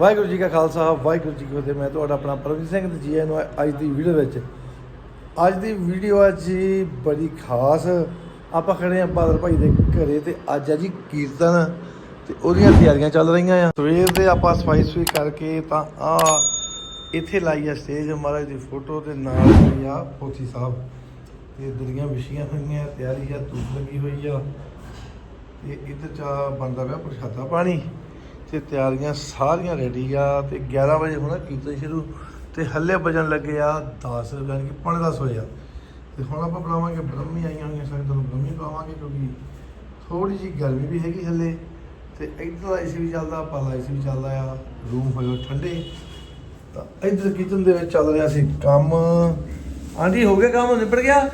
ਵਾਹਿਗੁਰੂ ਜੀ ਕਾ ਖਾਲਸਾ, ਵਾਹਿਗੁਰੂ ਜੀ ਕੀ ਫਤਿਹ। ਮੈਂ ਤੁਹਾਡਾ ਆਪਣਾ ਪ੍ਰਵੀਨ ਸਿੰਘ ਤੇ ਜੀ ਆਇਆਂ ਨੂੰ ਅੱਜ ਦੀ ਵੀਡੀਓ ਵਿੱਚ। ਅੱਜ ਦੀ ਵੀਡੀਓ ਹੈ ਜੀ ਬੜੀ ਖਾਸ। ਆਪਾਂ ਖੜੇ ਆ ਬਾਦਰ ਭਾਈ ਦੇ ਘਰੇ ਤੇ ਅੱਜ ਆ ਜੀ ਕੀਰਤਨ ਤੇ ਉਹਦੀਆਂ ਤਿਆਰੀਆਂ ਚੱਲ ਰਹੀਆਂ ਆ। ਸਵੇਰ ਦੇ ਆਪਾਂ ਸਫ਼ਾਈ ਸੁਈ ਕਰਕੇ ਤਾਂ ਆ ਇੱਥੇ ਲਾਈ ਆ ਸਟੇਜ ਮਹਾਰਾਜ ਦੀ ਫੋਟੋ ਤੇ ਨਾਲ ਹੋਈ ਆ ਪੋਥੀ ਸਾਹਿਬ। ਤੇ ਦਰੀਆਂ ਵਿਛੀਆਂ ਹੋਈਆਂ, ਤਿਆਰੀ ਆ, ਧੂਪ ਲੱਗੀ ਹੋਈ ਆ। ਤੇ ਇੱਧਰ ਚਾ ਬਣਦਾ ਪਿਆ ਪ੍ਰਸ਼ਾਦਾ ਪਾਣੀ। ਤੇ ਤਿਆਰੀਆਂ ਸਾਰੀਆਂ ਰੈਡੀ ਆ ਤੇ 11 ਵਜੇ ਹੋਣਾ ਕੀਰਤਨ ਸ਼ੁਰੂ ਤੇ ਹੱਲੇ ਵਜਣ ਲੱਗੇ ਆ 10 ਯਾਨੀ ਕਿ ਪੌਣੇ 10 ਹੋਏ ਆ। ਤੇ ਹੁਣ ਆਪਾਂ ਬਣਾਵਾਂਗੇ ਬ੍ਰਹਮੀ ਆਈਆਂ ਹੋਈਆਂ ਸਾਰੇ ਤੁਹਾਨੂੰ ਬ੍ਰਹਮੀ ਪਾਵਾਂਗੇ ਕਿਉਂਕਿ ਥੋੜੀ ਜੀ ਗਰਮੀ ਵੀ ਹੈਗੀ ਹੱਲੇ। ਤੇ ਇੱਧਰ ਏਸੀ ਵੀ ਚੱਲਦਾ ਪਾਲਾ ਏਸੀ ਵੀ ਚੱਲਦਾ ਆ ਰੂਮ ਹੋਏ ਠੰਡੇ। ਤਾਂ ਇੱਧਰ ਕਿਚਨ ਦੇ ਵਿੱਚ ਚੱਲ ਰਿਹਾ ਸੀ ਕੰਮ। ਆਂਟੀ ਹੋ ਗਿਆ ਕੰਮ ਨਿਬੜ ਗਿਆ?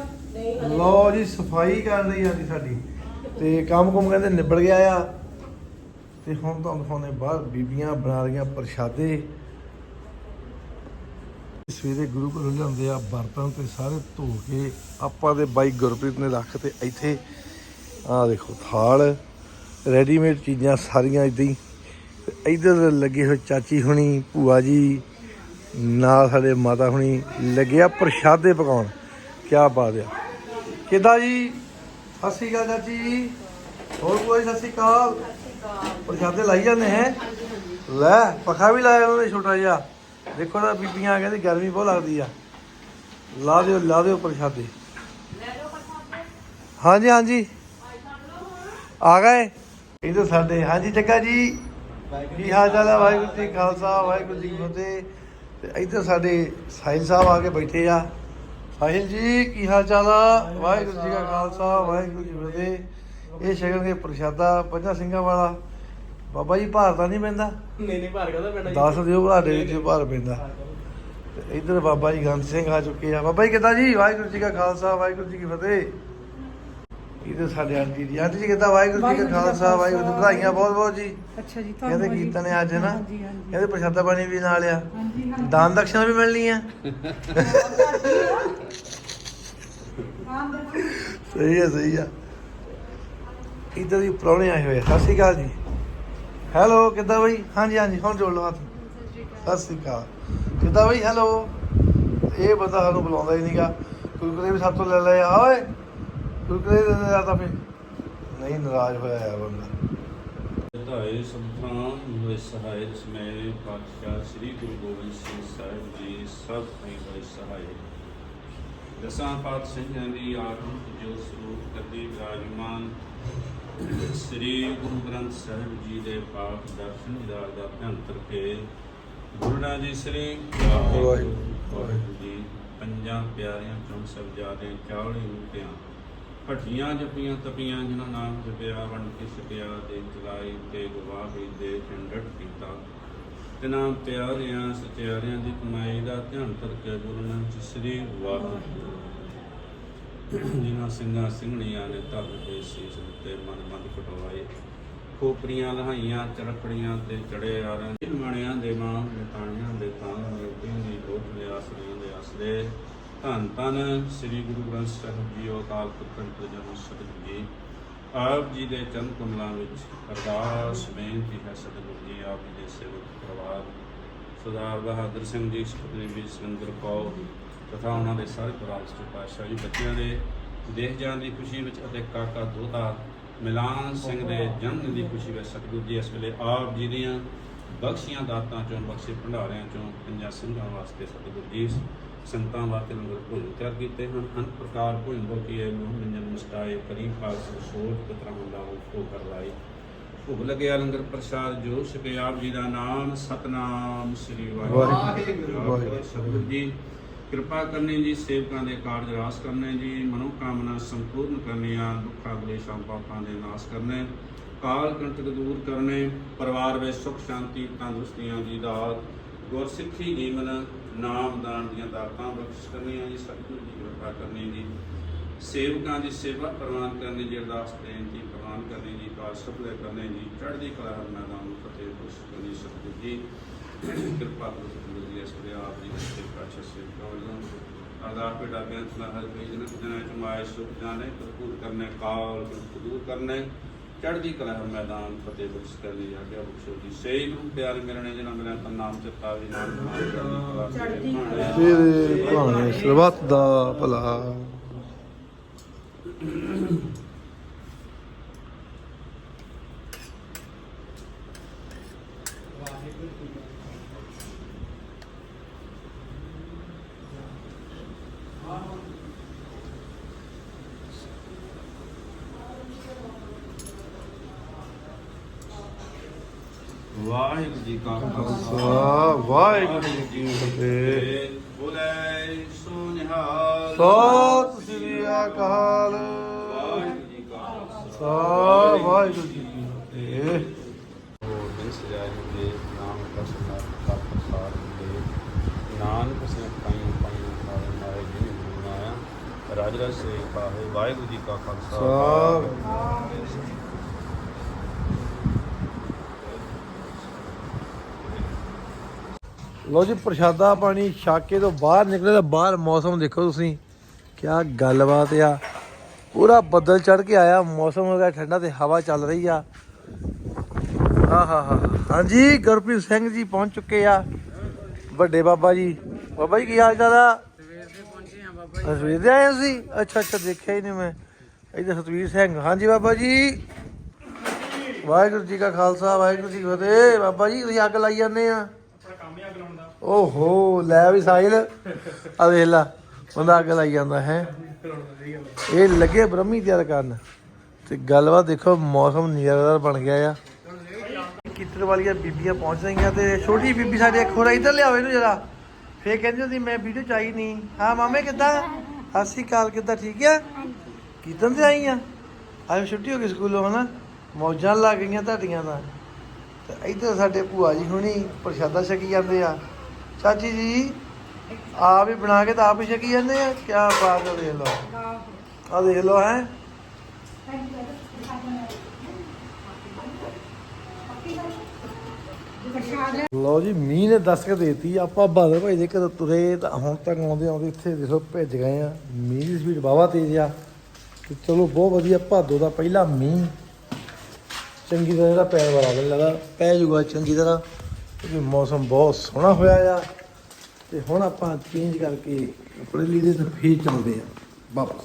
ਲਓ ਜੀ ਸਫ਼ਾਈ ਕਰ ਰਹੀ ਆਂਟੀ ਸਾਡੀ। ਤੇ ਕੰਮ ਕੁਮ ਕਹਿੰਦੇ ਨਿਬੜ ਗਿਆ ਆ। ਤੇ ਹੁਣ ਤੁਹਾਨੂੰ ਦਿਖਾਉਂਦੇ ਬਾਹਰ ਬੀਬੀਆਂ ਬਣਾ ਰਹੀਆਂ ਪ੍ਰਸ਼ਾਦੇ। ਸਵੇਰੇ ਗੁਰੂ ਘਰੋਂ ਲਿਆਉਂਦੇ ਆ ਬਰਤਨ ਤੇ ਸਾਰੇ ਧੋ ਕੇ ਆਪਾਂ ਦੇ ਬਾਈ ਗੁਰਪ੍ਰੀਤ ਨੇ ਰੱਖ ਤੇ ਇੱਥੇ ਆਹ ਦੇਖੋ ਥਾਲ ਰੈਡੀਮੇਡ ਚੀਜ਼ਾਂ ਸਾਰੀਆਂ ਇਦਾਂ ਹੀ। ਤੇ ਇੱਧਰ ਲੱਗੇ ਹੋਏ ਚਾਚੀ ਹੁਣੀ, ਭੂਆ ਜੀ, ਨਾਲ ਸਾਡੇ ਮਾਤਾ ਹੁਣੀ ਲੱਗਿਆ ਪ੍ਰਸ਼ਾਦੇ ਪਕਾਉਣ। ਕੀ ਬਾਤ ਆ। ਕਿੱਦਾਂ ਜੀ? ਸਤਿ ਸ਼੍ਰੀ ਅਕਾਲ ਚਾਚੀ ਜੀ। ਹੋਰ ਕੋਈ ਸਤਿ ਸ਼੍ਰੀ ਅਕਾਲ। ਪ੍ਰਸ਼ਾਦੇ ਲਾਈ ਜਾਂਦੇ ਹੈ। ਲੈ, ਪੱਖਾ ਵੀ ਲਾਇਆ ਉਹਨਾਂ ਨੇ ਛੋਟਾ ਜਿਹਾ। ਦੇਖੋ ਤਾਂ ਬੀਬੀਆਂ ਕਹਿੰਦੀ ਗਰਮੀ ਬਹੁਤ ਲੱਗਦੀ ਆ। ਲਾ ਦਿਓ ਲਾ ਦਿਓ ਪ੍ਰਸ਼ਾਦੇ। ਹਾਂਜੀ ਹਾਂਜੀ। ਆ ਗਏ। ਇਹ ਸਾਡੇ, ਹਾਂਜੀ ਜੱਗਾ ਜੀ। ਕੀ ਹਾਲ ਚਾਲ ਹੈ ਵਾਹਿਗੁਰੂ ਜੀ ਖਾਲਸਾ, ਵਾਹਿਗੁਰੂ ਜੀ ਕੀ ਫਤਿਹ। ਤੇ ਇੱਧਰ ਸਾਡੇ ਸਾਹਿਲ ਸਾਹਿਬ ਆ ਕੇ ਬੈਠੇ ਆ। ਸਾਹਿਲ ਜੀ, ਕੀ ਹਾਲ ਚਾਲ ਆ? ਵਾਹਿਗੁਰੂ ਜੀ ਕਾ ਖਾਲਸਾ, ਵਾਹਿਗੁਰੂ ਜੀ ਫਤਿਹ। ਇਹ ਛਕਣਗੇ ਪ੍ਰਸ਼ਾਦਾ, ਪੰਜਾਂ ਸਿੰਘਾਂ ਵਾਲਾ। ਬਾਬਾ ਜੀ ਭਾਰ ਤਾਂ ਨਹੀਂ ਪੈਂਦਾ। ਨਹੀਂ ਨਹੀਂ ਭਾਰ ਕਦਾ ਪੈਣਾ ਦੱਸ ਦਿਓ ਤੁਹਾਡੇ ਵਿੱਚ ਭਾਰ ਪੈਂਦਾ। ਤੇ ਇੱਧਰ ਬਾਬਾ ਜੀ ਗੰਦ ਸਿੰਘ ਆ ਚੁੱਕੇ ਆ। ਬਾਬਾ ਜੀ ਕਿੱਦਾਂ ਜੀ? ਵਾਹਿਗੁਰੂ ਜੀ ਕਾ ਖਾਲਸਾ ਵਾਹਿਗੁਰੂ ਜੀ ਕੀ ਫਤਿਹ। ਇਹਦੇ ਸਾਡੇ ਆਂਟੀ ਜੀ। ਆਂਟੀ ਜੀ ਕਿੱਦਾਂ? ਵਾਹਿਗੁਰੂ ਜੀ ਕਾ ਖਾਲਸਾ ਵਾਹਿਗੁਰੂ ਜੀ ਵਧਾਈਆਂ ਬਹੁਤ ਬਹੁਤ ਜੀ। ਅੱਛਾ ਜੀ ਕਹਿੰਦੇ ਕੀਰਤਨ ਹੈ ਅੱਜ ਨਾ। ਕਹਿੰਦੇ ਪ੍ਰਸ਼ਾਦਾ ਪਾਣੀ ਵੀ ਨਾਲ ਆ। ਦਾਨ ਦਕਸ਼ਨਾ ਵੀ ਮਿਲਣੀ ਆ। ਸਹੀ ਹੈ ਸਹੀ ਆ। ਇੱਧਰ ਵੀ ਪ੍ਰਾਹੁਣੇ ਆਏ ਹੋਏ ਆ। ਸਤਿ ਸ਼੍ਰੀ ਅਕਾਲ ਜੀ। ਹੈਲੋ ਕਿੱਦਾਂ ਬਈ? ਹਾਂਜੀ ਹਾਂਜੀ, ਹੁਣ ਜੋੜ ਲਓ ਹੱਥ ਸਤਿ ਸ਼੍ਰੀ ਅਕਾਲ। ਕਿੱਦਾਂ ਬਈ? ਹੈਲੋ ਇਹ ਬੰਦਾ ਸਾਨੂੰ ਬੁਲਾਉਂਦਾ ਹੀ ਨਹੀਂਗਾ। ਕੁਲਕਰੇ ਵੀ ਸਾਡੇ ਤੋਂ ਲੈ ਲਏ। ਆ ਓਏ। ਕੁਲਕਰੇ ਦੇ ਦੇ ਤਾਂ ਫਿਰ। ਨਹੀਂ, ਨਾਰਾਜ਼ ਹੋਇਆ ਆ ਬੰਦਾ। ਧਾਏ ਸੰਤਾਂ ਹੋਏ ਸਹਾਇ ਸਮੇਂ ਪਾਤਸ਼ਾਹ ਸ੍ਰੀ ਗੁਰੂ ਗੋਬਿੰਦ ਸਿੰਘ ਸਾਹਿਬ ਜੀ ਸਭ ਤੋਂ ਹੋਏ ਸਹਾਇ ਦਸਾਂ ਪਾਤਸ਼ਾਹਾਂ ਦੀ ਆਤਮ ਜੋ ਸਰੂਪ ਕਰਦੀ ਵਿਰਾਜਮਾਨ ਸ੍ਰੀ ਗੁਰੂ ਗ੍ਰੰਥ ਸਾਹਿਬ ਜੀ ਦੇ ਪਾਕ ਦਰਸ਼ਨ ਦਿਦਾਰ ਦਾ ਧਿਆਨ ਕੇ ਗੁਰੂਨਾ ਜੀ, ਸ੍ਰੀ ਵਾਹਿਗੁਰੂ ਜੀ, ਪੰਜਾਂ ਪਿਆਰਿਆਂ ਚੋਂ ਸਭ ਜਾਦੇ ਚਾਵੜੀ ਮੁਕਤਿਆਂ ਭੱਟੀਆਂ ਜਪੀਆਂ ਤਪੀਆਂ ਜਿਨ੍ਹਾਂ ਨਾਮ ਜਪਿਆ, ਵੰਡ ਕੇ ਛਪਿਆ ਦੇ ਚਲਾਈ ਤੇ ਗਵਾਹੀ ਦੇ ਚੰਡਟ ਕੀਤਾ। ਤੇ ਪਿਆਰਿਆਂ ਸਤਿਆਰਿਆਂ ਦੀ ਕਮਾਈ ਦਾ ਧਿਆਨ ਕਰਕੇ ਗੁਰੂ ਨਾਨਕ ਸ੍ਰੀ ਵਾਹਿਗੁਰੂ। ਜਿਨ੍ਹਾਂ ਸਿੰਘਾਂ ਸਿੰਘਣੀਆਂ ਨੇ ਧਰ ਦੇ ਸੀਸ ਦਿੱਤੇ, ਮਨ ਮੰਦ ਕਟਵਾਏ ਖੋਪਰੀਆਂ ਲਹਾਈਆਂ ਚੜਪੜੀਆਂ ਤੇ ਚੜੇ ਆਰਾਂ ਮਣਿਆਂ ਦੇ ਮਾਂ, ਮਿਤਾਣੀਆਂ ਦੇ ਤਾਂ ਨਿਰਤਿਆਂ ਦੀ ਲੋਟ ਦੇ ਆਸਰਿਆਂ ਦੇ ਆਸਰੇ। ਧੰਨ ਧੰਨ ਸ੍ਰੀ ਗੁਰੂ ਗ੍ਰੰਥ ਸਾਹਿਬ ਜੀ ਅਕਾਲ ਪੁਰਖ ਪ੍ਰਜਨ ਸਤਿਗੁਰੂ। ਜੀ ਆਪ ਜੀ ਦੇ ਚਰਨ ਕਮਲਾਂ ਵਿੱਚ ਅਰਦਾਸ ਬੇਨਤੀ ਹੈ ਸਤਿਗੁਰੂ ਜੀ, ਆਪ ਜੀ ਦੇ ਸੇਵਕ ਪਰਿਵਾਰ। ਸਰਦਾਰ ਬਹਾਦਰ ਸਿੰਘ ਜੀ ਸੁਖਦੇਵ ਸੁਰਿੰਦਰ ਕੌਰ। ਤਥਾ ਉਹਨਾਂ ਦੇ ਸਾਰੇ ਪਰਿਵਾਰ ਸ੍ਰੀ ਪਾਤਸ਼ਾਹ ਜੀ ਬੱਚਿਆਂ ਦੇ ਦੇਹ ਜਾਣ ਦੀ ਖੁਸ਼ੀ ਵਿੱਚ ਅਤੇ ਕਾਕਾ ਦੋਤਾ ਮਿਲਾਨ ਸਿੰਘ ਦੇ ਜਨਮ ਦੀ ਖੁਸ਼ੀ ਵਿੱਚ ਸਤਿਗੁਰੂ ਜੀ ਇਸ ਵੇਲੇ ਆਪ ਜੀ ਦੀਆਂ ਬਖਸ਼ੀਆਂ ਦਾਤਾਂ ਚੋਂ ਬਖਸ਼ੇ ਭੰਡਾਰਿਆਂ ਚੋਂ ਪੰਜਾਂ ਸਿੰਘਾਂ ਵਾਸਤੇ ਸਤਿਗੁਰੂ ਜੀ ਸੰਤਾਂ ਵਾਸਤੇ ਲੰਗਰ ਭੋਜਨ ਤਿਆਰ ਕੀਤੇ ਹਨ ਅਨੇਕ ਪ੍ਰਕਾਰ ਭੋਜਨ ਕੀ ਮੂੰਹ ਮੰਜਨ ਮੁਸਕਾਏ ਕਰੀ ਪਾਕ ਸੋਚ ਕਤਰਾ ਹੁੰਦਾ ਉਹ ਕਰ ਲਾਈ ਭੁਗ ਲੱਗਿਆ ਲੰਗਰ ਪ੍ਰਸ਼ਾਦ ਜੋ ਸਕੇ ਆਪ ਜੀ ਦਾ ਨਾਮ ਸਤਨਾਮ ਸ੍ਰੀ ਵਾਹਿਗੁਰੂ। ਵਾਹਿਗੁਰੂ ਵਾਹਿਗੁਰੂ। ਸਤਿਗੁਰੂ ਜੀ ਕਿਰਪਾ ਕਰਨੀ ਜੀ, ਸੇਵਕਾਂ ਦੇ ਕਾਰਜ ਰਾਸ ਕਰਨੇ ਜੀ ਮਨੋ ਕਾਮਨਾ ਸੰਪੂਰਨ ਕਰਨੀਆਂ ਦੁੱਖਾਂ ਕਲੇਸ਼ਾਂ ਪਾਪਾਂ ਦੇ ਨਾਸ ਕਰਨੇ, ਕਾਲ ਕੰਟਕ ਦੂਰ ਕਰਨੇ, ਪਰਿਵਾਰ ਵਿੱਚ ਸੁਖ, ਸ਼ਾਂਤੀ, ਤੰਦਰੁਸਤੀਆਂ ਦੀ ਦਾਤ, ਗੁਰਸਿੱਖੀ ਜੀਵਨ, ਨਾਮ ਦਾਨ ਦੀਆਂ ਦਾਤਾਂ ਬਖਸ਼ ਕਰਨੀਆਂ ਜੀ, ਸਤਿਗੁਰੂ ਜੀ ਕਿਰਪਾ ਕਰਨੀ ਜੀ। ਸੇਵਕਾਂ ਦੀ ਸੇਵਾ ਪ੍ਰਵਾਨ ਕਰਨੀ ਜੀ, ਅਰਦਾਸ ਬੇਨਤੀ ਪ੍ਰਵਾਨ ਕਰਨੀ ਜੀ, ਕਾਲ ਸਫਲੇ ਕਰਨੇ ਜੀ, ਚੜ੍ਹਦੀ ਕਲਾ ਮੈਦਾਨ ਫਤਿਹ ਪੁਰਸ਼ ਕਰਨੀ ਸਤਿਗੁਰੂ ਜੀ। ਕਿਰਪਾ ਕਰੋ ਸਤਿਗੁਰੂ ਜੀ ਇਸ ਵੇਲੇ ਆਪ ਜੀ ਦੇ ਪਾਛੇ ਸੇਵਕਾਂ ਵੱਲੋਂ ਅਰਦਾਸ ਬੇਟਾ ਬੇਨਤੀ ਹਰ ਕੋਈ ਜਨ ਜਨਾਂ ਚ ਮਾਇ ਸੁਖ ਜਾਣੇ ਭਰਪੂਰ ਕਰਨੇ ਕਾਲ ਦੂਰ ਕਰਨੇ। ਚੜ੍ਹਦੀ ਕਲਾ ਮੈਦਾਨ ਫਤਿਹ ਬਖਸ਼ ਕਰ ਲਈ ਆਗਿਆ ਬਖਸ਼ੋ ਜੀ। ਸਹੀ ਗੁਰੂ ਪਿਆਰੇ ਮੇਰੇ ਨੇ ਜਿਨ੍ਹਾਂ ਮੇਰਾ ਤਾਂ ਨਾਮ ਚਿੱਤਾ ਵੀ ਨਾਮ। ਨਾਮ ਚੜ੍ਹਦੀ ਕਲਾ ਭਾਣੇ ਸਰਬੱਤ ਦਾ ਭਲਾ ਵਾਹਿਗੁਰੂ ਜੀ ਕਾ ਖਾਲਸਾ ਵਾਹ ਵਾਹਿਗੁਰੂ ਜੀ ਕੀ ਫਤਿਹ। ਬੋਲੇ ਸੋ ਨਿਹਾਲ ਸਤਿ ਸ੍ਰੀ ਅਕਾਲ। ਵਾਹਿਗੁਰੂ ਜੀ ਕਾ ਖਾਲਸਾ ਸਾ ਵਾਹਿਗੁਰੂ ਜੀ ਕੀ ਫਤਿਹ। ਹੋਰ ਦਿਨ ਸਜਾਏ ਹੁੰਦੇ ਨਾਮ ਦਾ ਸੁਨਾਰ ਦਾ ਪ੍ਰਸਾਰ ਹੁੰਦੇ ਨਾਨਕ ਸੇ ਪਾਈ ਪਾਈ ਮਾਰੇ ਮਾਰੇ ਜੀ ਬਣਾਇਆ ਰਾਜ ਰਾਜ ਸੇ ਪਾਹੇ ਵਾਹਿਗੁਰੂ ਜੀ ਕਾ ਖਾਲਸਾ। ਲੋ ਜੀ, ਪ੍ਰਸ਼ਾਦਾ ਪਾਣੀ ਛਾਕੇ ਤੋਂ ਬਾਹਰ ਨਿਕਲੇ ਤਾਂ ਬਾਹਰ ਮੌਸਮ ਦੇਖੋ ਤੁਸੀਂ। ਕਿਆ ਗੱਲਬਾਤ ਆ। ਪੂਰਾ ਬੱਦਲ ਚੜ ਕੇ ਆਇਆ, ਮੌਸਮ ਹੋ ਗਿਆ ਠੰਡਾ ਤੇ ਹਵਾ ਚੱਲ ਰਹੀ ਆ। ਆਹਾ, ਹਾ ਹਾਂਜੀ, ਗੁਰਪ੍ਰੀਤ ਸਿੰਘ ਜੀ ਪਹੁੰਚ ਚੁੱਕੇ ਆ। ਵੱਡੇ ਬਾਬਾ ਜੀ। ਬਾਬਾ ਜੀ, ਕੀ ਹਾਲ ਚਾਲ ਆ? ਸਵੇਰ ਦੇ ਆਏ ਹੋ ਤੁਸੀਂ? ਅੱਛਾ ਅੱਛਾ, ਦੇਖਿਆ ਹੀ ਨਹੀਂ ਮੈਂ। ਇੱਧਰ ਸਤਵੀਰ ਸਿੰਘ। ਹਾਂਜੀ, ਬਾਬਾ ਜੀ। ਵਾਹਿਗੁਰੂ ਜੀ ਕਾ ਖਾਲਸਾ, ਵਾਹਿਗੁਰੂ ਜੀ ਕੀ ਫਤਿਹ। ਬਾਬਾ ਜੀ, ਤੁਸੀਂ ਅੱਗ ਲਾਈ ਜਾਂਦੇ ਆ। ਓਹੋ ਲੈ ਵੀ ਸਾਹਿਲ। ਆ ਵੇਖ ਲਾ ਬੰਦਾ ਅੱਗ ਲਾਈ ਜਾਂਦਾ ਹੈ। ਇਹ ਲੱਗੇ ਬ੍ਰਹਮੀ ਤਿਆਰ ਕਰਨ। ਤੇ ਗੱਲਬਾਤ ਦੇਖੋ ਮੌਸਮ ਨਿਰਾਲਾ ਬਣ ਗਿਆ ਆ। ਕਿੱਤਰ ਵਾਲੀਆਂ ਬੀਬੀਆਂ ਪਹੁੰਚ ਰਹੀਆਂ ਤੇ ਛੋਟੀ ਬੀਬੀ ਸਾਡੇ ਇੱਕ ਹੋਰ ਇੱਧਰ ਲਿਆਓ ਇਹਨੂੰ ਜਰਾ। ਫੇਰ ਕਹਿੰਦੀ ਹੁੰਦੀ ਮੈਂ ਵੀਡੀਓ ਚਾਹੀ ਨਹੀਂ। ਹਾਂ ਮਾਮੇ ਕਿੱਦਾਂ? ਸ਼੍ਰੀ ਅਕਾਲ ਕਿੱਦਾਂ ਠੀਕ ਆ? ਕਿੱਦਾਂ ਤੇ ਆਈ ਆ। ਅੱਜ ਛੁੱਟੀ ਹੋ ਗਈ ਸਕੂਲੋਂ ਹਨਾ? ਮੌਜਾਂ ਲੱਗ ਗਈਆਂ ਤੁਹਾਡੀਆਂ ਦਾ ਤੇ ਇੱਧਰ ਸਾਡੇ ਭੂਆ ਜੀ ਹੁਣੀ ਪ੍ਰਸ਼ਾਦਾ ਛਕੀ ਜਾਂਦੇ ਆ। ਚਾਚੀ ਜੀ, ਆਪ ਹੀ ਬਣਾ ਕੇ ਤਾਂ ਆਪ ਹੀ ਛਕੀ ਜਾਂਦੇ ਆ? ਕੀ ਬਾਤ ਹੈ ਦੇਖ ਲਓ। ਆ ਦੇਖ ਲਓ, ਹੈ। ਲਓ ਜੀ, ਮੀਂਹ ਨੇ ਦੱਸ ਕੇ ਦੇਤੀ, ਆਪਾਂ ਬਾਦਰ ਭਾਈ ਦੇ ਘਰ ਤੁਰੇ, ਤਾਂ ਹੁਣ ਤੱਕ ਆਉਂਦੇ ਆਉਂਦੇ ਇੱਥੇ ਦੇਖੋ ਭਿੱਜ ਗਏ ਆ। ਮੀਂਹ ਦੀ ਸਪੀਡ ਵਾਵਾ ਤੇਜ਼ ਆ। ਤੇ ਚਲੋ, ਬਹੁਤ ਵਧੀਆ ਭਾਦੋ ਦਾ ਪਹਿਲਾ ਮੀਂਹ। ਚੰਗੀ ਤਰ੍ਹਾਂ ਜਿਹੜਾ ਪੈਣ ਵਾਲਾ ਮੈਨੂੰ ਲੱਗਾ ਪੈ ਜੂਗਾ ਚੰਗੀ ਤਰ੍ਹਾਂ। ਕਿਉਂਕਿ ਮੌਸਮ ਬਹੁਤ ਸੋਹਣਾ ਹੋਇਆ ਆ। ਤੇ ਹੁਣ ਆਪਾਂ ਚੇਂਜ ਕਰਕੇ ਕੱਪੜੇ ਲੀੜੇ ਤੇ ਫੇਰ ਚੱਲਦੇ ਆ। ਵਾਪਸ।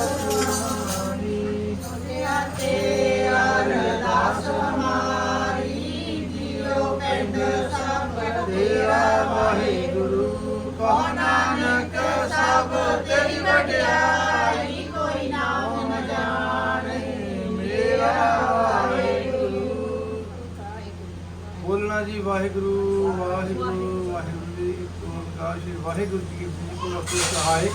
ਵਾਹਿਗੁਰੂ ਵਾਹਿਗੁਰੂ ਵਾਹਿਗੁਰੂ ਜੀ ਓਮਕਾਰ ਵਾਹਿਗੁਰੂ ਜੀ ਕੀ ਪੂਰੀ ਸਹਾਇ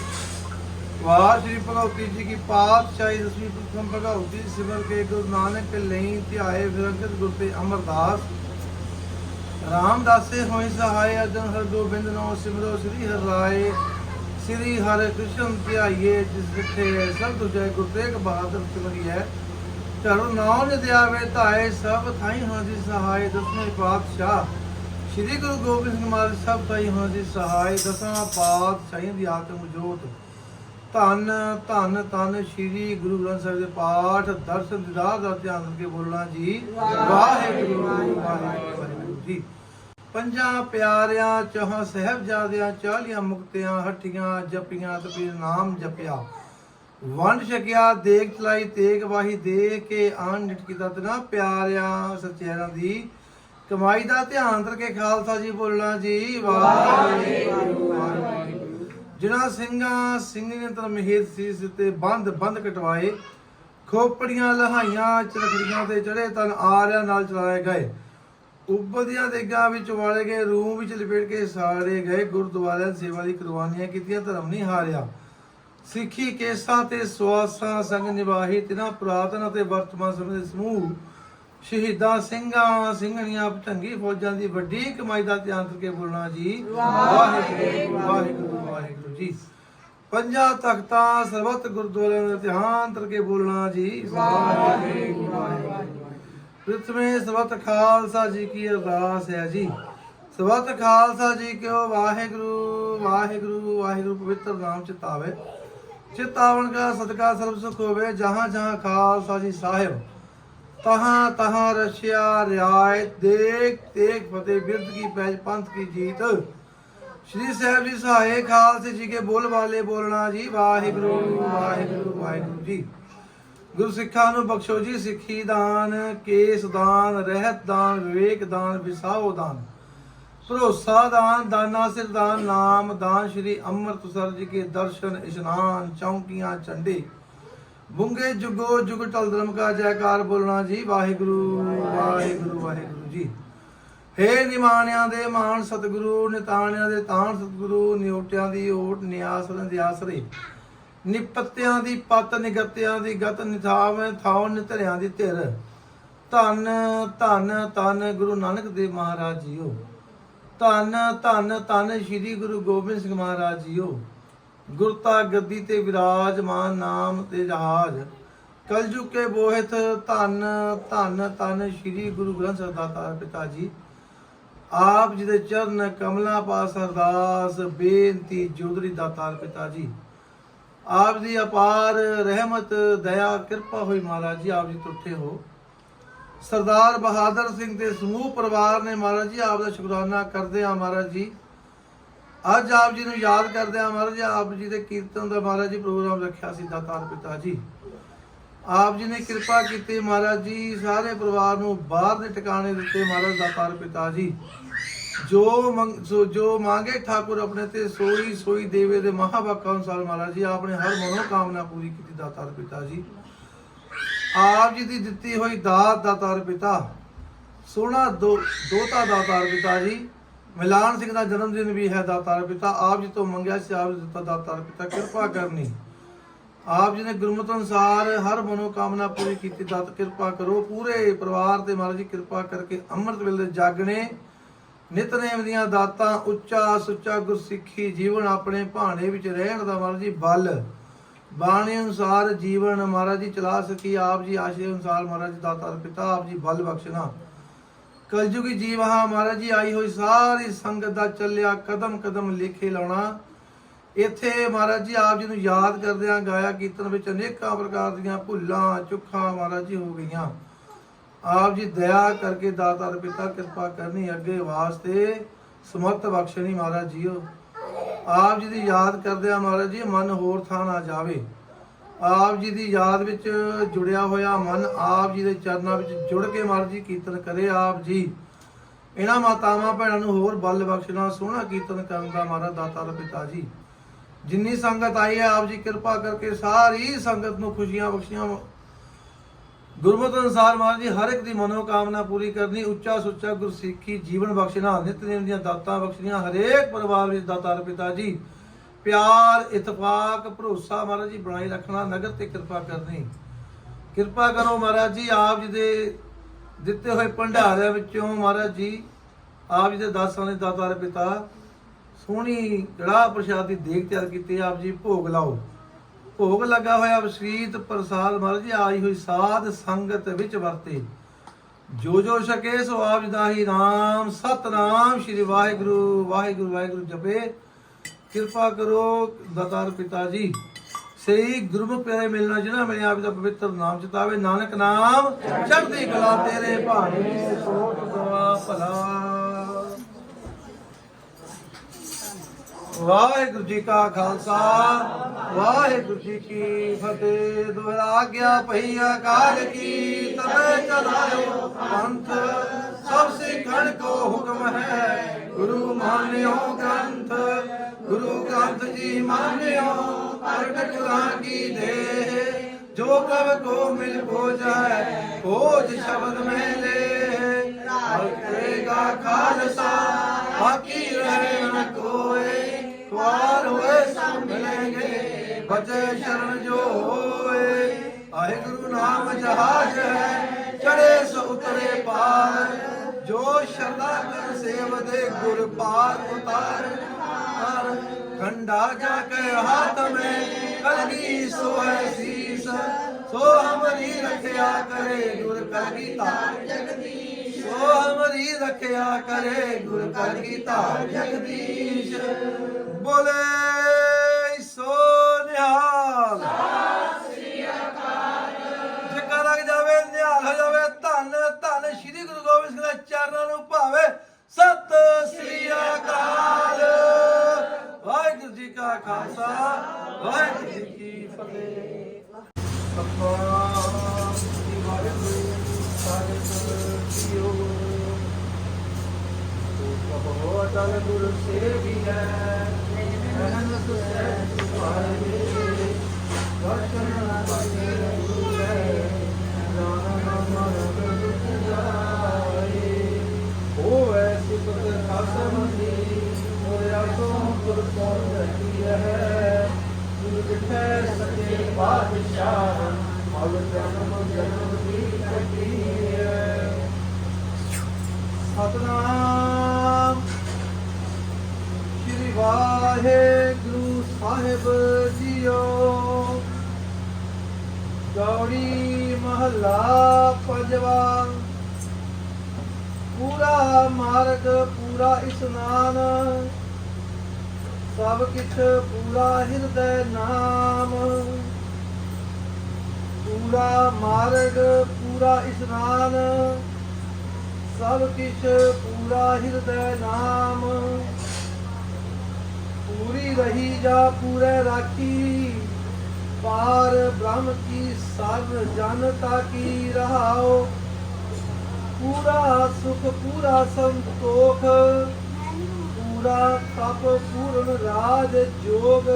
ਵਾਹ, ਸ਼੍ਰੀ ਭਗਵਤੀ ਜੀ ਕੀ ਪਾਤਸ਼ਾਹੀ, ਦਸਵੀਂ ਪ੍ਰਥਮ ਭਗਵਤੀ ਸਿਮਰ ਕੇ ਗੁਰੂ ਨਾਨਕ ਲਈ ਧਿਆਏ ਫਿਰੰਗਤ ਗੁਰ ਤੇ ਅਮਰਦਾਸ। ਰਾਮਦਾਸੇ ਹੋਏ ਸਹਾਇ ਅਰਜਨ ਹਰ ਗੋਬਿੰਦ ਨੋ ਸਿਮਰੋ ਸ੍ਰੀ ਹਰਿ ਰਾਏ। ਸ੍ਰੀ ਹਰਿ ਕ੍ਰਿਸ਼ਨ ਧਿਆਈਏ, ਜਿਸ ਵਿਖੇ ਸਭ ਤੁਜੈ ਗੁਰ ਤੇਗ ਬਹਾਦਰ ਸਿਮਰੀ ਹੈ। ਚਰੋ ਨਾਉ ਨਿਦਿਆਵੇ ਧਾਏ, ਸਭ ਥਾਈ ਹੋਂ ਸਹਾਇ ਦਸਵੇਂ ਪਾਤਸ਼ਾਹ। ਸ੍ਰੀ ਗੁਰੂ ਗੋਬਿੰਦ ਸਿੰਘ ਮਹਾਰਾਜ ਸਭ ਥਾਈ ਹੋਂ ਦੀ ਸਹਾਇ ਦਸਾਂ ਪਾਤਸ਼ਾਹੀਆਂ ਦੀ ਆਤਮ ਜੋਤ। ਧੰਨ ਧੰਨ ਧੰਨ ਸ੍ਰੀ ਗੁਰੂ ਗ੍ਰੰਥ ਸਾਹਿਬ ਦੇ ਪਾਠ, ਦਰਸ਼ਨ ਦਿਦਾਰ ਦਾ ਧਿਆਨ ਕਰਕੇ ਬੋਲਣਾ ਜੀ। ਵਾਹਿਗੁਰੂ ਵਾਹਿਗੁਰੂ ਜੀ। ਪੰਜਾਂ ਪਿਆਰਿਆਂ, ਚੌਹਾਂ ਸਹਿਬਜ਼ਾਦਿਆਂ, ਚਾਲੀਆਂ ਮੁਕਤਿਆਂ ਹੱਟੀਆਂ ਜਪੀਆਂ ਤੇ ਨਾਮ ਜਪਿਆ। ਵੰਡ ਛਕਿਆ ਦੇਖ ਚਲਾਈ, ਤੇਗ ਵਾਹੀ ਦੇ ਕੇ ਆਣ ਨਿਟ ਕੀਤਾ ਤਨਾ ਪਿਆਰਿਆਂ ਦੀ। ਕਮਾਈ ਦਾ ਧਿਆਨ ਕਰਕੇ ਖਾਲਸਾ ਜੀ ਬੋਲਣਾ ਜੀ, ਵਾਹਿਗੁਰੂ। ਜਿਨ੍ਹਾਂ ਸਿੰਘਾਂ ਸਿੰਘੀ ਨੇ ਤਰਮਹੀਤ ਸੀਸ ਤੇ ਬੰਦ ਬੰਦ ਕਟਵਾਏ। ਖੋਪੜੀਆਂ, ਲਹਾਈਆਂ, ਚਰਖੜੀਆਂ ਤੇ ਚੜੇ ਤਨ ਆਰਿਆਂ ਨਾਲ ਚਲਾਏ ਗਏ। ਉੱਬਦੀਆਂ ਦੇਗਾਂ ਵਿੱਚ ਵਾਲੇ ਗਏ ਰੂਮ ਵਿੱਚ ਲਪੇਟ ਕੇ ਸਾੜੇ ਗਏ। ਗੁਰਦੁਆਰਿਆਂ ਦੀ ਸੇਵਾ ਦੀ ਕੁਰਬਾਨੀਆਂ ਕੀਤੀਆਂ, ਧਰਮ ਨਹੀਂ ਹਾਰਿਆ। ਸਿੱਖੀ ਕੇਸਾਂ ਤੇ ਸਵਾਸਾਂ ਸੰਗ ਨਿਵਾਹੀ ਤਿਨਾ ਪੁਰਾਤਨ ਅਤੇ ਵਰਤਮਾਨ ਸਮੇਂ ਦੇ ਸਮੂਹ। ਸ਼ਹੀਦਾਂ ਸਿੰਘਾਂ, ਸਿੰਘਣੀਆਂ ਢੰਗੀ ਫੌਜਾਂ ਦੀ ਵੱਡੀ ਕਮਾਈ ਦਾ ਧਿਆਨ ਕਰਕੇ ਬੋਲਣਾ ਜੀ। ਵਾਹਿਗੁਰੂ ਵਾਹਿਗੁਰੂ ਵਾਹਿਗੁਰੂ ਜੀ। ਪੰਜਾਂ ਤਖਤਾਂ ਸਰਬੱਤ ਗੁਰਦੁਆਰਿਆਂ ਦਾ ਧਿਆਨ ਕਰਕੇ ਬੋਲਣਾ ਜੀ। ਵਾਹਿਗੁਰੂ ਵਾਹਿਗੁਰੂ। ਪ੍ਰਥਮੇ ਸਬਤ ਖਾਲਸਾ ਜੀ ਕੀ ਅਰਦਾਸ ਹੈ ਜੀ। ਸਬਤ ਖਾਲਸਾ ਜੀ ਕਿਉ ਵਾਹਿਗੁਰੂ ਵਾਹਿਗੁਰੂ ਵਾਹਿਗੁਰੂ, ਪਵਿੱਤਰ ਨਾਮ ਚਿਤਾਵੇ ਚਿਤਾਵਨ ਕਾ ਸਦਕਾ ਸਰਬ ਸੁਖ ਹੋਵੇ, ਜਹਾਂ ਜਹਾਂ ਖਾਲਸਾ ਜੀ ਸਾਹਿਬ, ਤਹਾਂ ਤਹਾਂ ਰਸ਼ਿਆ ਰਿਆਇਤ ਦੇਖ ਦੇਖ ਫਤਿਹ, ਬਿਰਧ ਕੀ ਪੈਜ, ਪੰਥ ਕੀ ਜੀਤ। ਸ਼੍ਰੀ ਸਾਹਿਬ ਜੀ ਸਹਾਏ, ਖਾਲਸੇ ਜੀ ਕੇ ਬੋਲ ਵਾਲੇ ਬੋਲਣਾ ਜੀ, ਵਾਹਿਗੁਰੂ ਵਾਹਿਗੁਰੂ ਵਾਹਿਗੁਰੂ ਜੀ। ਗੁਰੂ ਸਿੱਖਾਂ ਨੂੰ ਬਖਸ਼ੋ ਜੀ, ਸਿੱਖੀ ਦਾਨ, ਕੇਸ ਦਾਨ, ਰਹਿਤ ਦਾਨ, ਵਿਵੇਕ ਦਾਨ, ਵਿਸਾਓ ਦਾਨ। ਭਰੋਸਾ ਦਾਨ, ਦਾਨਾ ਸਿਰਦਾਨ ਨਾਮ ਦਾਨ, ਸ਼੍ਰੀ ਅੰਮ੍ਰਿਤਸਰ ਜੀ ਕੇ ਦਰਸ਼ਨ, ਇਸ਼ਨਾਨ, ਚੌਂਕੀਆਂ, ਝੰਡੇ। ਬੁੰਗੇ ਜੁਗੋ ਜੁਗ ਧਰਮ ਕਾ ਜੈਕਾਰ ਬੋਲਣਾ ਜੀ, ਵਾਹਿਗੁਰੂ ਵਾਹਿਗੁਰੂ ਵਾਹਿਗੁਰੂ ਜੀ। ਹੇ ਨਿਮਾਣਿਆਂ ਦੇ ਮਾਨ ਸਤਿਗੁਰੂ, ਨਿਤਾਣਿਆਂ ਦੇ ਤਾਣ ਸਤਿਗੁਰੂ, ਨਿਉਟਿਆਂ ਦੀ ਓਟ, ਨਿਆਸਰਾਂ ਦੇ ਆਸਰੇ। ਦੀ ਪਤ, ਨਿਗਤਿਆਂ ਦੀ ਗਤ, ਨਿਥਾਵੇਂ, ਥਾਉ, ਨਿਧਰਿਆਂ ਦੀ ਧਿਰ। ਧੰਨ ਧੰਨ ਧੰਨ ਗੁਰੂ ਨਾਨਕ ਦੇਵ ਮਹਾਰਾਜ ਜੀਓ। ਧੰਨ ਧੰਨ ਧੰਨ ਸ੍ਰੀ ਗੁਰੂ ਗੋਬਿੰਦ ਸਿੰਘ ਮਹਾਰਾਜ ਜੀਓ। ਗੁਰਤਾ ਗੱਦੀ ਤੇ ਵਿਰਾਜਮਾਨ ਨਾਮ ਤੇ ਜਹਾਜ। ਕਲਯੁਗ ਕੇ ਬੋਹਿਤ ਧੰਨ ਧੰਨ ਧੰਨ ਸ੍ਰੀ ਗੁਰੂ ਗ੍ਰੰਥ ਸਾਹਿਬ ਦਾਤਾ ਪਿਤਾ ਜੀ। ਆਪ ਜੀ ਦੇ ਚਰਨ ਕਮਲਾ ਪਾਸ ਅਰਦਾਸ ਬੇਨਤੀ ਜੋਦਰੀ ਦਾਤਾਰ ਪਿਤਾ ਜੀ। ਆਪ ਦੀ ਅਪਾਰ ਰਹਿਮਤ, ਦਇਆ, ਕਿਰਪਾ ਹੋਈ ਮਹਾਰਾਜ ਜੀ, ਆਪ ਜੀ ਟੁੱਟੇ ਹੋ। ਸਰਦਾਰ ਬਹਾਦਰ ਸਿੰਘ ਦੇ ਸਮੂਹ ਪਰਿਵਾਰ ਨੇ ਮਹਾਰਾਜ ਜੀ, ਆਪ ਦਾ ਸ਼ੁਕਰਾਨਾ ਕਰਦੇ ਆ ਮਹਾਰਾਜ ਜੀ। ਅੱਜ ਆਪ ਜੀ ਨੂੰ ਯਾਦ ਕਰਦੇ ਆ ਮਹਾਰਾਜ ਜੀ ਆਪ ਜੀ ਦੇ ਕੀਰਤਨ ਦਾ ਮਹਾਰਾਜ ਜੀ ਪ੍ਰੋਗਰਾਮ ਰੱਖਿਆ ਸੀ ਦਾਤਾਰ ਪਿਤਾ ਜੀ। ਆਪ ਜੀ ਨੇ ਕਿਰਪਾ ਕੀਤੀ ਮਹਾਰਾਜ ਜੀ, ਸਾਰੇ ਪਰਿਵਾਰ ਨੂੰ ਬਾਹਰ ਦੇ ਟਿਕਾਣੇ ਦਿੱਤੇ ਮਹਾਰਾਜ ਦਾਤਾਰ ਪਿਤਾ ਜੀ। ਜੋ ਮੰਗ ਜੋ ਮੰਗੇ ਠਾਕੁਰ ਆਪਣੇ ਤੇ, ਸੋਈ ਸੋਈ ਦੇਵੇ ਦੇ ਮਹਾਵਾਕਾਂ ਅਨੁਸਾਰ ਮਹਾਰਾਜ ਜੀ, ਆਪ ਹਰ ਮਨੋ ਕਾਮਨਾ ਪੂਰੀ ਕੀਤੀ ਦਾਤਾਰ ਪਿਤਾ ਜੀ। ਆਪ ਜੀ ਦੀ ਦਿੱਤੀ ਹੋਈ ਦਾਤ ਦਾ ਤਾਰ ਪਿਤਾ। ਸੋਹਣਾ ਦੋ ਦੋਤਾ ਦਾਤਾਰ ਪਿਤਾ ਜੀ। ਮਿਲਾਨ ਸਿੰਘ ਦਾ ਜਨਮ ਦਿਨ ਵੀ ਹੈ ਦਾਤਾਰ ਪਿਤਾ। ਆਪ ਜੀ ਤੋਂ ਮੰਗਿਆ ਸੀ, ਆਪ ਜੀ ਦਿੱਤਾ ਦਾਤਾਰ ਪਿਤਾ। ਕਿਰਪਾ ਕਰਨੀ। ਆਪ ਜੀ ਨੇ ਗੁਰਮਤਿ ਅਨੁਸਾਰ ਹਰ ਮਨੋਕਾਮਨਾ ਪੂਰੀ ਕੀਤੀ। ਦਾਤ ਕਿਰਪਾ ਕਰੋ। ਪੂਰੇ ਪਰਿਵਾਰ ਤੇ ਮਹਾਰਾਜ ਜੀ ਕਿਰਪਾ ਕਰਕੇ ਅੰਮ੍ਰਿਤ ਵੇਲੇ ਜਾਗਣੇ, ਨਿਤਨੇਮ ਦੀਆਂ ਦਾਤਾਂ, ਉੱਚਾ ਸੁੱਚਾ ਗੁਰਸਿੱਖੀ ਜੀਵਨ ਆਪਣੇ ਭਾਣੇ ਵਿੱਚ ਰਹਿਣ ਦਾ ਮਹਾਰਾਜ ਜੀ ਬਲ। ਬਾਣੀ ਅਨੁਸਾਰ ਜੀਵਨ ਮਹਾਰਾਜ ਜੀ ਚਲਾ ਸਕੀ, ਆਪ ਜੀ ਆਸ਼ੇ ਅਨੁਸਾਰ ਮਹਾਰਾਜ ਦਾਤਾ ਪਿਤਾ, ਆਪ ਜੀ ਬਲ ਬਖਸ਼ਣਾ। ਕਲਯੁਗੀ ਜੀਵ ਹਾਂ ਮਹਾਰਾਜ ਜੀ ਆਈ ਹੋਈ ਸਾਰੀ ਸੰਗਤ ਦਾ ਚੱਲਿਆ ਕਦਮ ਕਦਮ ਲੇਖੇ ਲਾਉਣਾ। ਇੱਥੇ ਮਹਾਰਾਜ ਜੀ ਆਪ ਜੀ ਨੂੰ ਯਾਦ ਕਰਦਿਆਂ ਗਾਇਆ ਕੀਰਤਨ ਵਿੱਚ ਅਨੇਕਾਂ ਪ੍ਰਕਾਰ ਦੀਆਂ ਭੁੱਲਾਂ, ਚੁੱਖਾਂ ਮਹਾਰਾਜ ਜੀ ਹੋ ਗਈਆਂ। ਆਪ ਜੀ ਦਇਆ ਕਰਕੇ ਦਾਤਾ ਪਿਤਾ ਕਿਰਪਾ ਕਰਨੀ, ਅੱਗੇ ਵਾਸਤੇ ਸਮਰਥ ਬਖਸ਼ਣੀ ਮਹਾਰਾਜ ਜੀਓ। ਆਪ ਜੀ ਦੀ ਯਾਦ ਕਰਦਿਆਂ ਮਹਾਰਾਜ ਜੀ, ਮਨ ਹੋਰ ਥਾਂ ਨਾ ਜਾਵੇ। ਆਪ ਜੀ ਦੀ ਯਾਦ ਵਿੱਚ ਜੁੜਿਆ ਹੋਇਆ ਮਨ ਆਪ ਜੀ ਦੇ ਚਰਨਾਂ ਵਿੱਚ ਜੁੜ ਕੇ ਮਹਾਰਾਜ ਜੀ ਕੀਰਤਨ ਕਰੇ ਆਪ ਜੀ। ਇਹਨਾਂ ਮਾਤਾਵਾਂ ਭੈਣਾਂ ਨੂੰ ਹੋਰ ਬਲ ਬਖਸ਼ਣਾ, ਸੋਹਣਾ ਕੀਰਤਨ ਕਰਨ ਦਾ ਮਹਾਰਾਜ ਦਾਤਾਰ ਪਿਤਾ ਜੀ। ਜਿੰਨੀ ਸੰਗਤ ਆਈ ਹੈ ਆਪ ਜੀ, ਕਿਰਪਾ ਕਰਕੇ ਸਾਰੀ ਸੰਗਤ ਨੂੰ ਖੁਸ਼ੀਆਂ ਬਖਸ਼ੀਆਂ ਗੁਰਮਤਿ ਅਨੁਸਾਰ ਮਹਾਰਾਜ ਜੀ, ਹਰ ਇੱਕ ਦੀ ਮਨੋਕਾਮਨਾ ਪੂਰੀ ਕਰਨੀ, ਉੱਚਾ ਸੁੱਚਾ ਗੁਰਸਿੱਖੀ ਜੀਵਨ ਬਖਸ਼ਣਾ ਨਿਤਨੇਮ ਦੀਆਂ ਦਾਤਾਂ ਬਖਸ਼ਣੀਆਂ, ਹਰੇਕ ਪਰਿਵਾਰ ਵਿੱਚ ਦਾਤਾਰ ਪਿਤਾ ਜੀ। ਪਿਆਰ, ਇਤਫਾਕ, ਭਰੋਸਾ ਮਹਾਰਾਜ ਜੀ, ਬਣਾਈ ਰੱਖਣਾ, ਨਗਰ ਤੇ ਕਿਰਪਾ ਕਰਨੀ। ਕਿਰਪਾ ਕਰੋ ਮਹਾਰਾਜ ਜੀ, ਆਪ ਜੀ ਦੇ ਦਿੱਤੇ ਹੋਏ ਭੰਡਾਰਿਆਂ ਵਿੱਚੋਂ ਮਹਾਰਾਜ ਜੀ, ਆਪ ਜੀ ਦੇ ਦਾਸਾਂ ਦੇ ਦਾਤਾਰ ਪਿਤਾ, ਸੋਹਣੀ ਕੜਾਹ ਪ੍ਰਸ਼ਾਦ ਦੀ ਦੇਗ ਤਿਆਰ ਕੀਤੀ, ਆਪ ਜੀ ਭੋਗ ਲਾਓ। ਭੋਗ ਲੱਗਾ ਹੋਇਆ ਵਸੀਤ ਪ੍ਰਸਾਦ ਮਹਾਰਾਜ ਜੀ, ਆਈ ਹੋਈ ਸਾਧ ਸੰਗਤ ਵਿੱਚ ਵਰਤੇ। ਜੋ ਜੋ ਛਕੇ ਸੋ ਆਪ ਜੀ ਨਾਮ, ਸਤਨਾਮ ਸ਼੍ਰੀ ਵਾਹਿਗੁਰੂ ਵਾਹਿਗੁਰੂ ਵਾਹਿਗੁਰੂ ਜਪੇ। ਕਿਰਪਾ ਕਰੋ ਦਾਤਾਰ ਪਿਤਾ ਜੀ। ਸਹੀ ਗੁਰਮੁਖ ਪਿਆਰੇ ਮਿਲਣਾ ਜਿਹਨਾਂ ਮੇਰੇ ਆਪ ਦਾ ਪਵਿੱਤਰ ਨਾਮ ਚਿਤਾਵੇ ਨਾਨਕ ਨਾਮ, ਚੜ੍ਹਦੀ ਕਲਾ ਤੇਰੇ ਭਾਣੇ ਸੋਟ ਦਵਾ ਭਲਾ। ਵਾਹਿਗੁਰੂ ਜੀ ਕਾ ਖਾਲਸਾ, ਵਾਹਿਗੁਰੂ ਜੀ ਕੀ ਫਤਿਹ। ਦੁਹਰਾ ਗਿਆ ਭਈ ਆਕਾਰ ਕੀ, ਤਵੇ ਚਲਾਇਓ ਪੰਥ। ਸਭ ਸਿੱਖਣ ਕੋ ਹੁਕਮ ਹੈ, ਗੁਰੂ ਮਾਨਿਓ ਗ੍ਰੰਥ। ਗੁਰੂ ਗ੍ਰੰਥ ਜੀ ਮਾਨਿਓ, ਪ੍ਰਗਟ ਕੁਰਾਨ ਕੀ ਦੇਹ। ਜੋ ਕਬ ਕੋ ਮਿਲ ਹੋ ਜਾਏ ਖੋਜ ਸ਼ਬਦ ਮੈਂ ਲੈ ਰੱਖੇਗਾ ਖਾਲਸਾ, ਬਾਕੀ ਰਹੇ ਨਾ ਕੋਈ ਕੁਆਰ ਹੋਏ ਸਭ ਮਿਲेंगे ਬਚੇ ਸ਼ਰਨ ਜੋ ਹੋਏ। ਆਏ ਗੁਰੂ ਨਾਮ ਜਹਾਜ ਹੈ ਚੜੇ ਸੋ ਉਤਰੇ ਪਾਰ। ਜੋ ਸ਼ਰਦਾ ਕਰ ਸੇਵ ਦੇ ਗੁਰ ਪਾਰ ਉਤਾਰ। ਹਰ ਖੰਡਾ ਜਾ ਕੇ ਹਾਥ में ਕਲਗੀ ਸੋ ਹੈ ਸੀਸ। ਸੋ ਹਮਰੀ ਰੱਖਿਆ ਕਰੇ ਗੁਰ ਕਲਗੀ ਤਾਰ। ਜਗਦੀਸ਼ ਸੋ ਹਮਰੀ ਰੱਖਿਆ ਕਰੇ ਗੁਰ ਕਲਗੀ ਤਾਰ ਜਗਦੀਸ਼। ਬੋਲੇ ਸੋ ਵਾਹਿਗੁਰੂ ਸਾਹਿਬ ਜੀਓ। ਗੌੜੀ ਮਹੱਲਾ ਪੰਜਵਾ। ਪੂਰਾ ਮਾਰਗ, ਪੂਰਾ ਇਸਨਾਨ। ਸਭ ਕਿਛ ਪੂਰਾ ਹਿਰਦੈ ਨਾਮ। ਪੂਰਾ ਮਾਰਗ, ਪੂਰਾ ਇਸਨਾਨ। ਸਭ ਕਿਛ ਪੂਰਾ ਹਿਰਦੈ ਨਾਮ। ਪੂਰੀ ਰਹੀ ਜਾ ਪੂਰੇ ਰਾਖੀ। ਪਾਰ ਬ੍ਰਹਮ ਕੀ ਸਭ ਜਨਤਾ ਕੀ ਰਹਾਓ ਪੂਰਾ ਸੁਖ, ਪੂਰਾ ਸੰਤੋਖ। ਪੂਰਾ ਤਪ ਪੂਰਨ ਰਾਜ ਜੋਗ।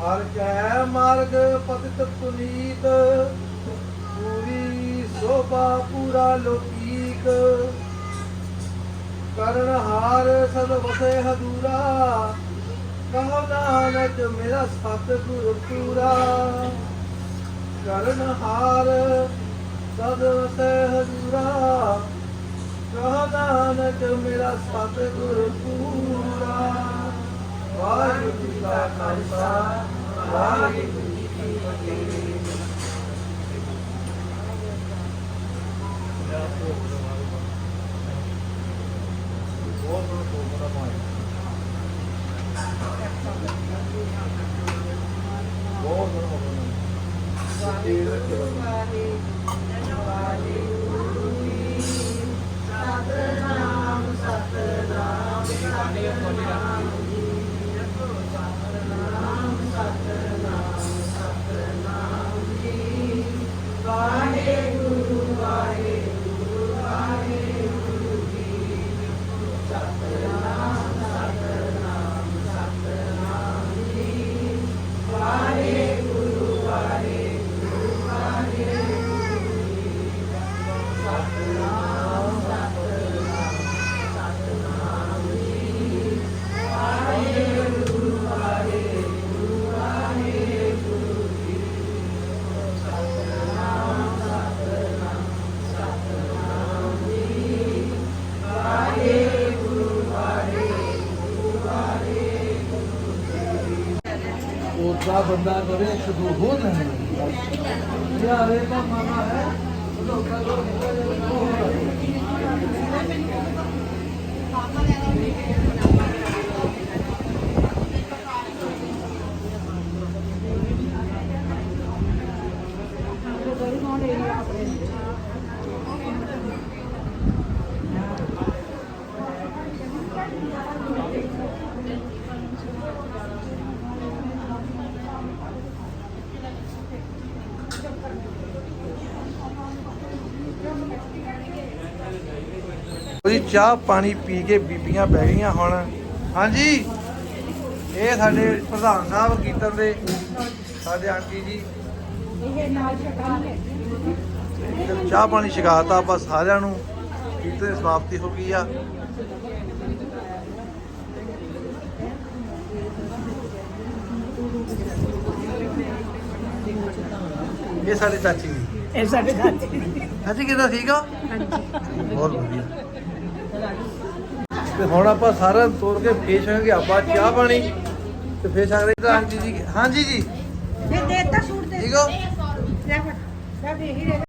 ਹਰ ਕੈ ਮਾਰਗ ਪਤਿਤ ਪੁਨੀਤ। ਪੂਰੀ ਸੋਭਾ ਪੂਰਾ ਲੋਕੀਕ। ਕਰਨ ਹਾਰ ਸਦ ਵਸੇ ਹਦੂਰਾ ਕਹੋ ਨਾ ਨਾਨਕ, ਮੇਰਾ ਸਤਿਗੁਰ ਪੂਰਾ। ਕਰਨ ਹਾਰ ਸਦ ਵਸੈ ਹਜੂਰਾ ਕਹ ਨਾਨਕ, ਮੇਰਾ ਸਤਿਗੁਰ ਪੂਰਾ। ਵਾਹਿਗੁਰੂ ਜੀ ਕਾ ਖਾਲਸਾ, ਵਾਹਿਗੁਰੂ ਜੀ ਕੀ ਫਤਿਹ। ਬਹੁਤ ਬਹੁਤ ਬਹੁਤ ਬਹੁਤ ਸਤਨਾਮ ਸਤਨਾਮ ਸਤਨਾਮ ਵਾਹਿਗੁਰੂ ਵਾਹਿਗੁਰੂ ਵਾਹਿਗੁਰੂ ਜੀ ਸਤਨਾਮ ਸਤਨਾਮ ਸਤਨਾਮ ਜੀ ਵਾਹਿਗੁਰੂ ਵਾਹਿਗੁਰੂ ਵਾਹਿਗੁਰੂ ਜੀ ਸਤਨਾਮ ਸਤਨਾਮ ਸਤਨਾਮ ਜੀ ਵਾਹਿਗੁਰੂ ਵਾਹਿਗੁਰੂ ਵਾਹਿਗੁਰੂ ਜੀ ਸਤਨਾਮ ਸਤਨਾਮ ਸਤਨਾਮ ਜੀ ਵਾਹਿਗੁਰੂ ਵਾਹਿਗੁਰੂ ਵਾਹਿਗੁਰੂ ਉਹਦਾ ਬੰਦਾ ਕਰੇ ਸ਼ੁਰੂ ਹੋ ਨਹੀਂ ਯਾਰੇ ਦਾ ਮਾਨਾ ਹੈ ਲੋਕਾਂ ਕੋਲ ਜੀ ਚਾਹ ਪਾਣੀ ਪੀ ਕੇ ਬੀਬੀਆਂ ਬਹਿ ਗਈਆਂ ਹੁਣ। ਹਾਂਜੀ। ਇਹ ਸਾਡੇ ਪ੍ਰਧਾਨ ਸਾਹਿਬ ਕੀਰਤਨ ਦੇ ਸਾਡੇ ਆਂਟੀ ਜੀ। ਚਾਹ ਪਾਣੀ ਛਕਾਤਾ ਆਪਾਂ ਸਾਰਿਆਂ ਨੂੰ। ਕੀਰਤਨ ਦੀ ਸਮਾਪਤੀ ਹੋ ਗਈ ਆ। ਇਹ ਸਾਡੇ ਚਾਚੀ ਜੀ। ਇਹ ਸਾਡੇ ਖਾਤੇ ਚਾਚੀ ਕਿਦਾਂ ਠੀਕ ਆ? ਬਹੁਤ ਵਧੀਆ। ਤੇ ਹੁਣ ਆਪਾਂ ਸਾਰਾ ਤੋੜ ਕੇ ਫੇਰ ਛਕਾਂਗੇ ਆਪਾਂ ਚਾਹ ਪਾਣੀ ਤੇ ਫੇਰ ਛਕਦੇ ਤਾਂ ਆਂਟੀ ਜੀ। ਹਾਂਜੀ ਜੀ। ਫਿਰ ਦੇਤਾ ਸੂਟ ਦੇ ਠੀਕ ਹੋ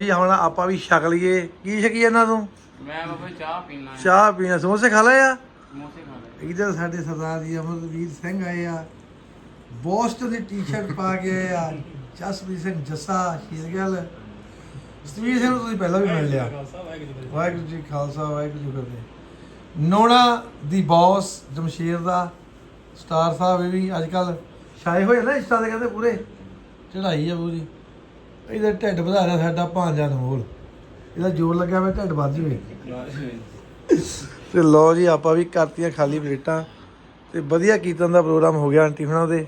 ਜੀ ਹੁਣ ਆਪਾਂ ਵੀ ਛਕ ਲਈਏ। ਕੀ ਛਕੀ ਇਹਨਾਂ ਤੋਂ? ਮੈਂ ਬਾਬਾ ਚਾਹ ਪੀਣਾ ਚਾਹ ਪੀਣਾ। ਸਮੋਸੇ ਖਾ ਲਏ ਆ? ਸਮੋਸੇ ਖਾ ਲੈ ਇੱਧਰ ਸਾਡੇ ਸਰਦਾਰ ਜੀ ਅਮਰਵੀਰ ਸਿੰਘ ਆਏ ਆ। ਬੋਸਟਨ ਦੀ ਟੀ-ਸ਼ਰਟ ਪਾ ਕੇ ਆਏ ਆ। ਜਸਪ੍ਰੀਤ ਸਿੰਘ ਜੱਸਾ ਸ਼ੀਰਗਲ। ਸਤਵੀਰ ਸਿੰਘ ਨੂੰ ਤੁਸੀਂ ਪਹਿਲਾਂ ਵੀ ਮਿਲ ਲਿਆ। ਵਾਹਿਗੁਰੂ ਜੀ ਖਾਲਸਾ ਵਾਹਿਗੁਰੂ ਜੀ ਫਤਿਹ। ਨੋਣਾ ਦੀ ਬੌਸ ਜਮਸ਼ੀਰ ਦਾ ਸਟਾਰ ਸਾਹਿਬ ਇਹ ਵੀ ਅੱਜ ਕੱਲ ਛਾਏ ਹੋਏ ਨਾ ਇੰਸਟਾ ਤੇ ਕਹਿੰਦੇ ਪੂਰੇ। ਚੜਾਈ ਆ ਪੂਰੀ। ਇਹਦਾ ਢਿੱਡ ਵਧਾ ਰਿਹਾ ਸਾਡਾ ਭਾਂਜਾ ਅਨਮੋਲ ਇਹਦਾ ਜੋਰ ਲੱਗਿਆ ਹੋਇਆ ਢਿੱਡ ਵੱਧ ਜਵੇ। ਤੇ ਲੋ ਜੀ ਆਪਾਂ ਵੀ ਕਰਤੀਆਂ ਖਾਲੀ ਪਲੇਟਾਂ। ਤੇ ਵਧੀਆ ਕੀਰਤਨ ਦਾ ਪ੍ਰੋਗਰਾਮ ਹੋ ਗਿਆ ਆਂਟੀ ਹੁਣਾਂ ਦੇ।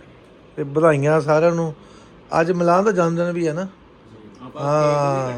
ਤੇ ਵਧਾਈਆਂ ਸਾਰਿਆਂ ਨੂੰ। ਅੱਜ ਮਿਲਾਨ ਦਾ ਜਨਮ ਦਿਨ ਵੀ ਹੈ ਨਾ। ਹਾਂ